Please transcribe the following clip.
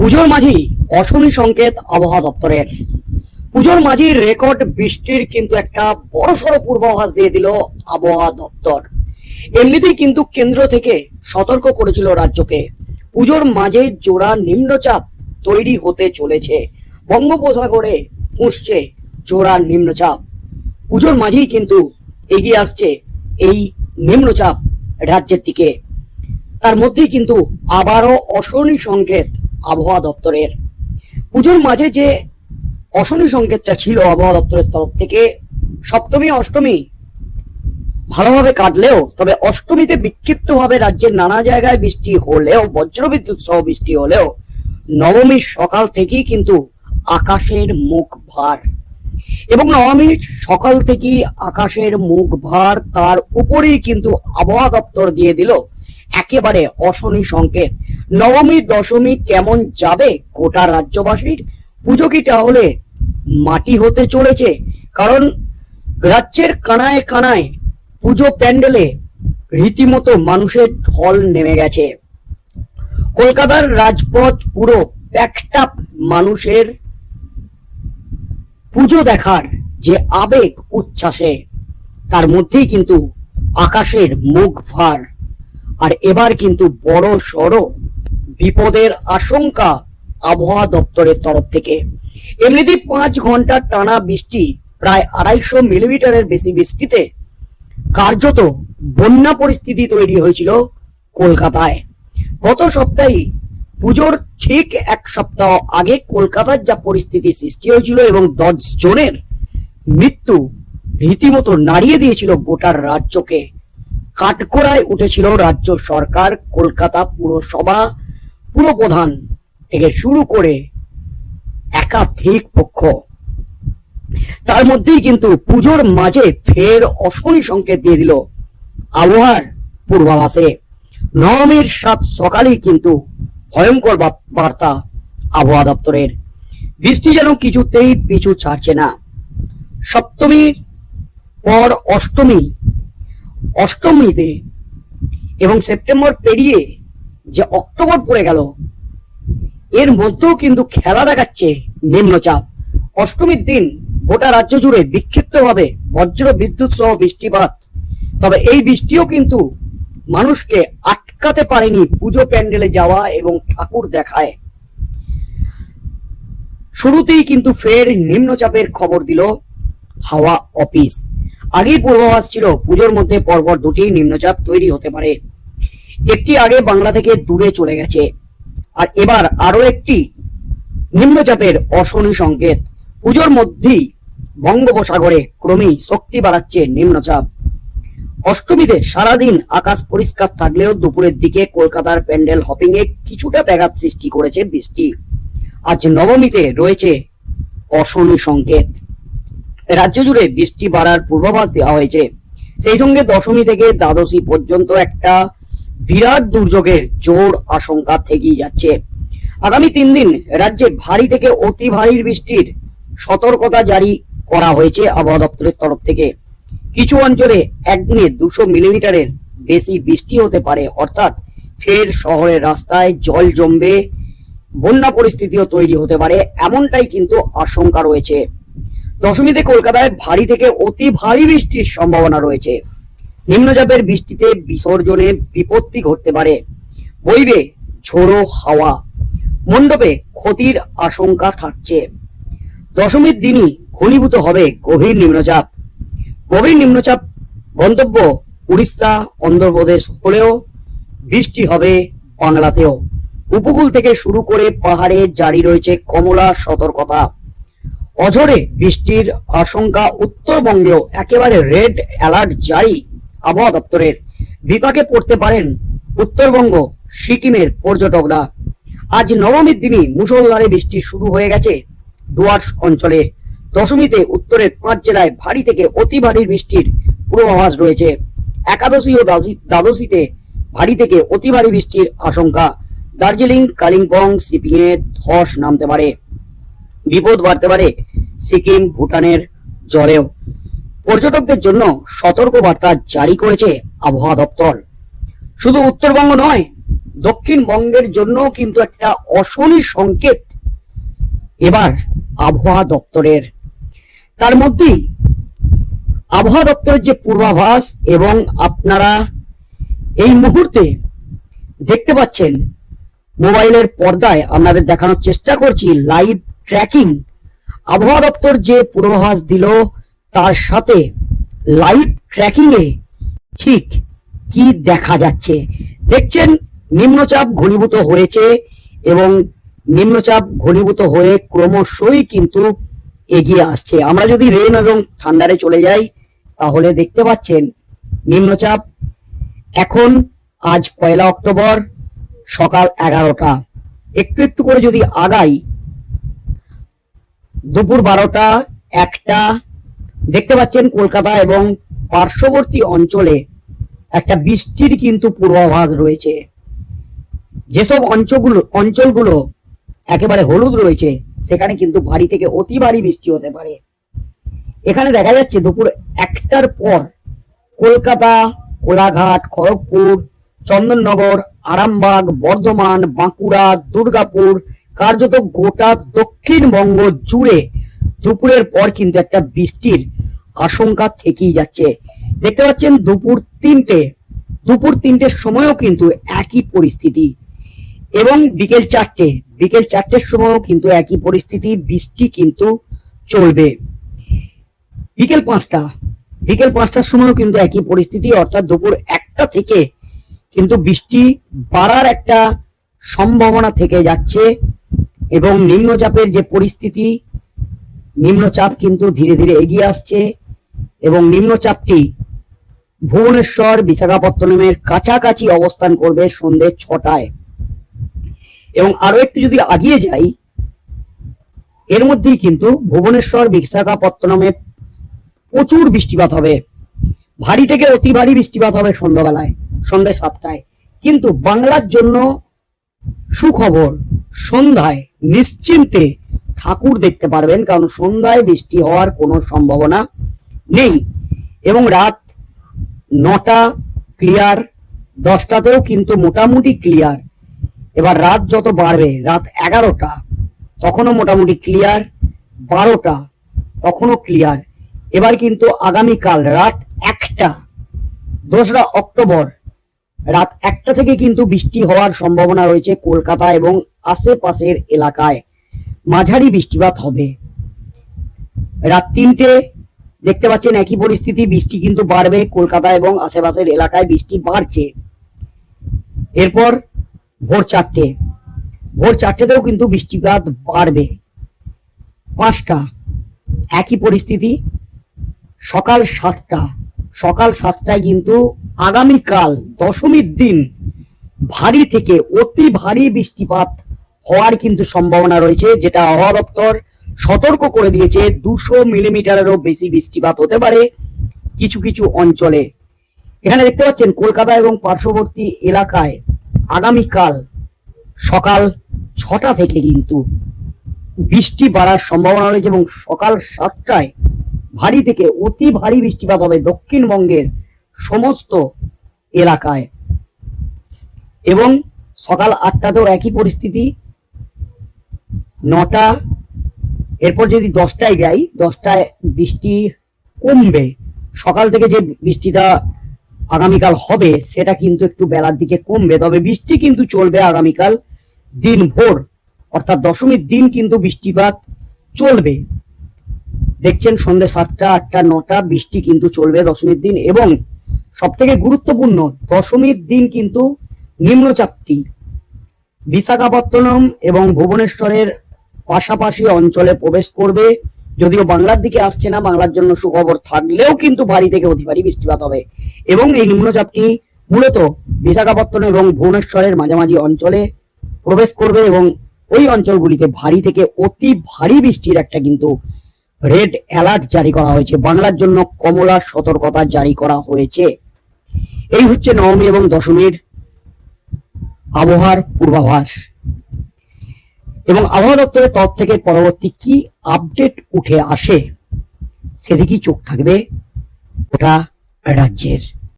পুজোর মাঝি অশনি সংকেত আবহাওয়া দপ্তরের। পুজোর মাঝির রেকর্ড বৃষ্টির কিন্তু একটা বড়সড় পূর্বাভাস দিয়ে দিল আবহাওয়া দপ্তর। এমনিতেই কিন্তু কেন্দ্র থেকে সতর্ক করেছিল রাজ্যকে। পুজোর মাঝে জোড়া নিম্নচাপ তৈরি হতে চলেছে। বঙ্গোপসাগরে পুষছে জোড়া নিম্নচাপ। পুজোর মাঝেই কিন্তু এগিয়ে আসছে এই নিম্নচাপ রাজ্যের দিকে। তার মধ্যেই কিন্তু আবারও অশনি সংকেত আবহাওয়া দপ্তরের। পুজোর মাঝে যে অশনি সংকেতটা ছিল আবহাওয়া দপ্তরের তরফ থেকে, সপ্তমী, অষ্টমী ভালোভাবে কাটলেও, তবে অষ্টমীতে বিক্ষিপ্তভাবে রাজ্যের নানা জায়গায় বৃষ্টি হলেও, বজ্রবিদ্যুৎ সহ বৃষ্টি হলেও নবমীর সকাল থেকেই কিন্তু আকাশের মুখ ভার। এবং নবমীর সকাল থেকেই আকাশের মুখ ভার, তার উপরেই কিন্তু আবহাওয়া দপ্তর দিয়ে দিল একেবারে অশনি সংকেত। নবমী, দশমী কেমন যাবে গোটা রাজ্যবাসীর? পুজো কি তাহলে মাটি হতে চলেছে? কারণ রাজ্যের কানায় কানায় পুজো প্যান্ডেলে রীতিমতো মানুষের ঢল নেমে গেছে। কলকাতার রাজপথ পুরো প্যাকটাপ মানুষের পুজো দেখার যে আবেগ, উচ্ছ্বাসে, তার মধ্যেই কিন্তু আকাশের মুখ ভার। আর এবার কিন্তু বড় সড় বিপদের আশঙ্কা আবহাওয়া দপ্তরের তরফ থেকে। এমনিতেই পাঁচ ঘণ্টা টানা বৃষ্টি, প্রায় আড়াইশো মিলিমিটারের বেশি বৃষ্টিতে কার্যত বন্যা পরিস্থিতি তৈরি হয়েছিল কলকাতায়। গত সপ্তাহে পুজোর ঠিক এক সপ্তাহ আগে কলকাতার যা পরিস্থিতি সৃষ্টি হয়েছিল এবং দশ জনের মৃত্যু রীতিমতো নাড়িয়ে দিয়েছিল গোটার রাজ্যকে, কাঠগোড়ায় উঠেছিল রাজ্য সরকার, কলকাতা পুরসভা পুরপ্রধান থেকে শুরু করে একাধিক পক্ষ, তার মধ্যেই কিন্তু পুজোর মাঝে ফের অশনি সংকেত দিয়ে দিল আবহাওয়ার পূর্বাভাসে। নবমীর সাত সকালেই কিন্তু ভয়ঙ্কর বার্তা আবহাওয়া দপ্তরের। বৃষ্টি যেন কিছুতেই পিছু ছাড়ছে না। সপ্তমীর পর অষ্টমী, অষ্টমীতে এবং সেপ্টেম্বর পেরিয়ে যে অক্টোবর পড়ে গেল। এর মধ্যেও কিন্তু খেলা দেখাচ্ছে নিম্নচাপ। অষ্টমীর দিন গোটা রাজ্য জুড়ে বিক্ষিপ্তভাবে বজ্র বিদ্যুৎ সহ বৃষ্টিপাত। তবে এই বৃষ্টিও কিন্তু মানুষকে আটকাতে পারেনি পুজো প্যান্ডেলে যাওয়া এবং ঠাকুর দেখায়। শুরুতেই কিন্তু ফের নিম্নচাপের খবর দিল হাওয়া অফিস। আগেই পূর্বাভাস ছিল পুজোর মধ্যে পরপর দুটি নিম্নচাপ তৈরি হতে পারে। একটি আগে বাংলা থেকে দূরে চলে গেছে। আর এবার আরও একটি নিম্নচাপের অশনি সংকেত। পুজোর মধ্যেই বঙ্গোপসাগরে ক্রমেই শক্তি বাড়াচ্ছে নিম্নচাপ। অষ্টমীতে সারাদিন আকাশ পরিষ্কার থাকলেও দুপুরের দিকে কলকাতার প্যান্ডেল হপিং এ কিছুটা ব্যাঘাত সৃষ্টি করেছে বৃষ্টি। আজ নবমীতে রয়েছে অশনি সংকেত। রাজ্য জুড়ে বৃষ্টি বাড়ার পূর্বাভাস দেওয়া হয়েছে। সেই সঙ্গে দশমী থেকে দ্বাদশী পর্যন্ত একটা বিরাট দুর্যোগের জোর আশঙ্কা থেকেই যাচ্ছে। আগামী তিন দিন রাজ্যে ভারী থেকে অতি ভারী বৃষ্টির সতর্কতা জারি করা হয়েছে আবহাওয়া দপ্তরের তরফ থেকে। কিছু অঞ্চলে একদিনে দুশো মিলিমিটারের বেশি বৃষ্টি হতে পারে, অর্থাৎ ফের শহরের রাস্তায় জল জমবে, বন্যা পরিস্থিতিও তৈরি হতে পারে, এমনটাই কিন্তু আশঙ্কা রয়েছে। দশমীতে কলকাতায় ভারী থেকে অতি ভারী বৃষ্টির সম্ভাবনা রয়েছে। নিম্নচাপের বৃষ্টিতে বিসর্জনে বিপত্তি ঘটতে পারে। বইবে ঝোড়ো হাওয়া। মণ্ডপে ক্ষতির আশঙ্কা থাকছে। দশমীর দিনই ঘনীভূত হবে গভীর নিম্নচাপ। গভীর নিম্নচাপ গন্তব্য উড়িষ্যা, অন্ধ্রপ্রদেশ হলেও বৃষ্টি হবে বাংলাতেও। উপকূল থেকে শুরু করে পাহাড়ে জারি রয়েছে কমলা সতর্কতা। অঝরে বৃষ্টির আশঙ্কা উত্তরবঙ্গেও একেবারে রেড অ্যালার্ট জারি। আবহাওয়া দপ্তরের বিপাকে পড়তে পারেন উত্তরবঙ্গ, সিকিমের পর্যটকরা। আজ নবমীর দিনই মুষলধারে বৃষ্টি শুরু হয়ে গেছে। ডুয়ার্স অঞ্চলে দশমীতে উত্তরের পাঁচ জেলায় ভারী থেকে অতি ভারী বৃষ্টির পূর্বাভাস রয়েছে। একাদশী ও দ্বাদশী- দ্বাদশীতে ভারী থেকে অতি ভারী বৃষ্টির আশঙ্কা। দার্জিলিং, কালিম্পং, সিপিএ ধস নামতে পারে। বিপদ বাড়তে পারে সিকিম, ভুটানের জলেও পর্যটকদের জন্য সতর্ক বার্তা জারি করেছে আবহাওয়া দপ্তর। শুধু উত্তরবঙ্গ নয়, দক্ষিণবঙ্গের জন্য কিন্তু একটা অশনি সংকেত এবার আবহাওয়া দপ্তরের। তার মধ্যেই আবহাওয়া দপ্তরের যে পূর্বাভাস এবং আপনারা এই মুহূর্তে দেখতে পাচ্ছেন, মোবাইলের পর্দায় আপনাদের দেখানোর চেষ্টা করছি লাইভ ট্র্যাকিং আবহাওয়া দপ্তর যে পূর্বাভাস দিল তার সাথে লাইভ এ ঠিক কি দেখা যাচ্ছে? দেখছেন, নিম্নচাপ ঘনীভূত হয়েছে এবং নিম্নচাপ ঘনীভূত হয়ে ক্রমশই কিন্তু এগিয়ে আসছে। আমরা যদি রেন এবং ঠান্ডারে চলে যাই, তাহলে দেখতে পাচ্ছেন নিম্নচাপ এখন আজ পয়লা অক্টোবর, সকাল এগারোটা। একটু একটু করে যদি আগাই, দুপুর বারোটা, একটা দেখতে পাচ্ছেন কলকাতা এবং পার্শ্ববর্তী অঞ্চলে একটা বৃষ্টির কিন্তু পূর্বাভাস রয়েছে। যেসব অঞ্চলগুলো অঞ্চলগুলো একেবারে হলুদ রয়েছে, সেখানে কিন্তু ভারী থেকে অতি ভারী বৃষ্টি হতে পারে। এখানে দেখা যাচ্ছে দুপুর একটার পর কলকাতা, কোলাঘাট, খড়গপুর, চন্দননগর, আরামবাগ, বর্ধমান, বাঁকুড়া, দুর্গাপুর কার্যত গোটা দক্ষিণবঙ্গ জুড়ে দুপুরের পর কিন্তু একটা বৃষ্টির আশঙ্কা থেকেই যাচ্ছে। দেখতে পাচ্ছেন দুপুর তিনটে, দুপুর তিনটের সময়ও কিন্তু একই পরিস্থিতি। এবং বিকেল চারটে, বিকেল চারটের সময়ও কিন্তু একই পরিস্থিতি, বৃষ্টি কিন্তু চলবে। বিকেল পাঁচটা, বিকেল পাঁচটার সময়ও কিন্তু একই পরিস্থিতি, অর্থাৎ দুপুর একটা থেকে কিন্তু বৃষ্টি বাড়ার একটা সম্ভাবনা থেকে যাচ্ছে। এবং নিম্নচাপের যে পরিস্থিতি, নিম্নচাপ কিন্তু ধীরে ধীরে এগিয়ে আসছে। এবং নিম্নচাপটি ভুবনেশ্বর বিশাখাপত্তনমের কাছাকাছি অবস্থান করবে সন্ধ্যে ছটায়। এবং আরও একটু যদি আগিয়ে যাই, এর মধ্যেই কিন্তু ভুবনেশ্বর বিশাখাপত্তনমে প্রচুর বৃষ্টিপাত হবে। ভারী থেকে অতি ভারী বৃষ্টিপাত হবে সন্ধ্যাবেলায় সন্ধ্যে সাতটায়। কিন্তু বাংলার জন্য সুখবর, সন্ধ্যায় নিশ্চিন্তে ঠাকুর দেখতে পারবেন, কারণ সন্ধ্যায় বৃষ্টি হওয়ার কোনো সম্ভাবনা নেই। এবং রাত নটা ক্লিয়ার দশটাতেও কিন্তু মোটামুটি ক্লিয়ার এবার রাত যত বাড়বে, রাত এগারোটা, তখনও মোটামুটি ক্লিয়ার বারোটা, তখনও ক্লিয়ার এবার কিন্তু আগামীকাল রাত একটা, দোসরা অক্টোবর, রাত একটা থেকে কিন্তু বৃষ্টি হওয়ার সম্ভাবনা রয়েছে কলকাতা এবং আশেপাশের এলাকায়। মাঝারি বৃষ্টিপাত হবে। রাত তিনটে দেখতে পাচ্ছেন একই পরিস্থিতি, বৃষ্টি কিন্তু বাড়বে কলকাতা এবং আশেপাশের এলাকায় বৃষ্টি বাড়ছে। এরপর ভোর চারটে। ভোর চারটেতেও কিন্তু বৃষ্টিপাত বাড়বে। পাঁচটা। একই পরিস্থিতি, সকাল সাতটা। সকাল সাতটায় কিন্তু আগামীকাল দশমীর দিন ভারী থেকে অতি ভারী বৃষ্টিপাত হওয়ার কিন্তু সম্ভাবনা রয়েছে, যেটা আবহাওয়া দপ্তর সতর্ক করে দিয়েছে। দুশো মিলিমিটারেরও বেশি বৃষ্টিপাত হতে পারে কিছু কিছু অঞ্চলে। এখানে দেখতে পাচ্ছেন, কলকাতা এবং পার্শ্ববর্তী এলাকায় আগামীকাল সকাল ছটা থেকে কিন্তু বৃষ্টি বাড়ার সম্ভাবনা রয়েছে এবং সকাল সাতটায় ভারী থেকে অতি ভারী বৃষ্টিপাত হবে দক্ষিণবঙ্গের সমস্ত এলাকায়। এবং সকাল আটটাতেও একই পরিস্থিতি, নটা এরপর যদি দশটায় যাই, দশটায় বৃষ্টি কমবে। সকাল থেকে যে বৃষ্টিটা আগামীকাল হবে, সেটা কিন্তু একটু বেলার দিকে কমবে। তবে বৃষ্টি কিন্তু চলবে আগামীকাল দিন ভোর। অর্থাৎ দশমীর দিন কিন্তু বৃষ্টিপাত চলবে। দেখছেন সন্ধ্যে সাতটা, আটটা, নটা, বৃষ্টি কিন্তু চলবে দশমীর দিন। এবং সব থেকে গুরুত্বপূর্ণ, দশমীর দিন কিন্তু নিম্নচাপটি। বিশাখাপত্তনম এবং ভুবনেশ্বরের পাশাপাশি অঞ্চলে প্রবেশ করবে। যদিও বাংলার দিকে আসছে না, বাংলার জন্য সুখবর থাকলেও কিন্তু ভারী থেকে অতি ভারী বৃষ্টিপাত হবে। এবং এই নিম্নচাপটি মূলত বিশাখাপত্তনম এবং ভুবনেশ্বরের মাঝামাঝি অঞ্চলে প্রবেশ করবে এবং ওই অঞ্চলগুলিতে ভারী থেকে অতি ভারী বৃষ্টির একটা কিন্তু রেড অ্যালার্ট জারি করা হয়েছে। বাংলার জন্য কমলা সতর্কতা জারি করা হয়েছে। এই হচ্ছে নবমী এবং দশমীর আবহাওয়ার পূর্বাভাস। এবং আবহাওয়া দপ্তরের তরফ থেকে পরবর্তী কি আপডেট উঠে আসে, সেদিকেই চোখ থাকবে ওটা রাজ্যের।